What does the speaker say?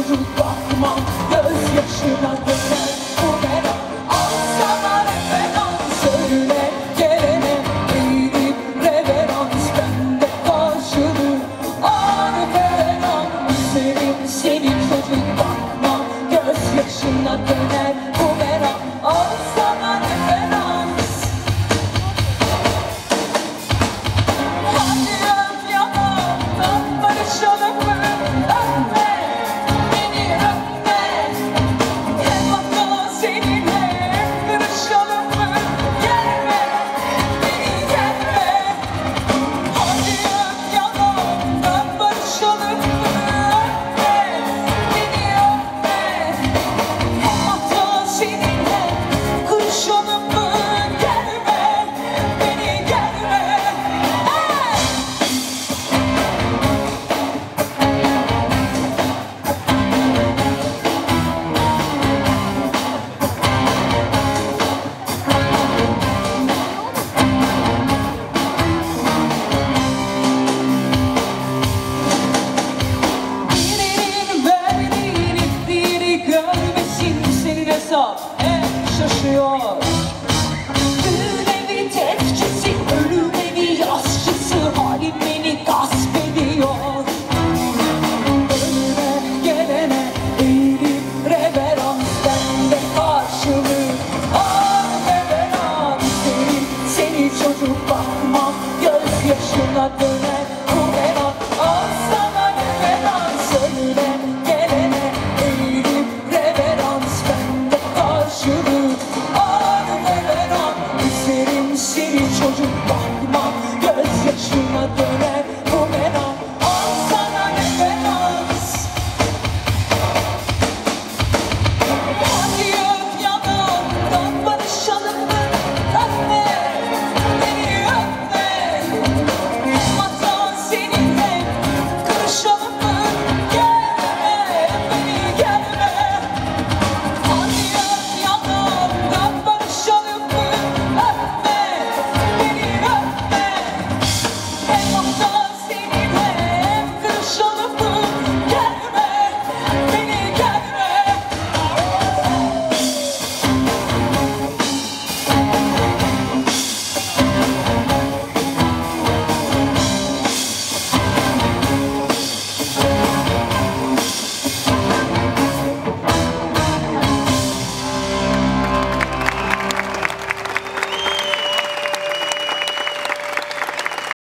Come on. hep şaşıyor. Düğün evi tepkisi, ölüm evi yasçısı Halim beni gasp ediyor. Gelene eğilip reverans Ben de karşılık. Ah reverans Seni, seni çocuk bakma gözyaşına döner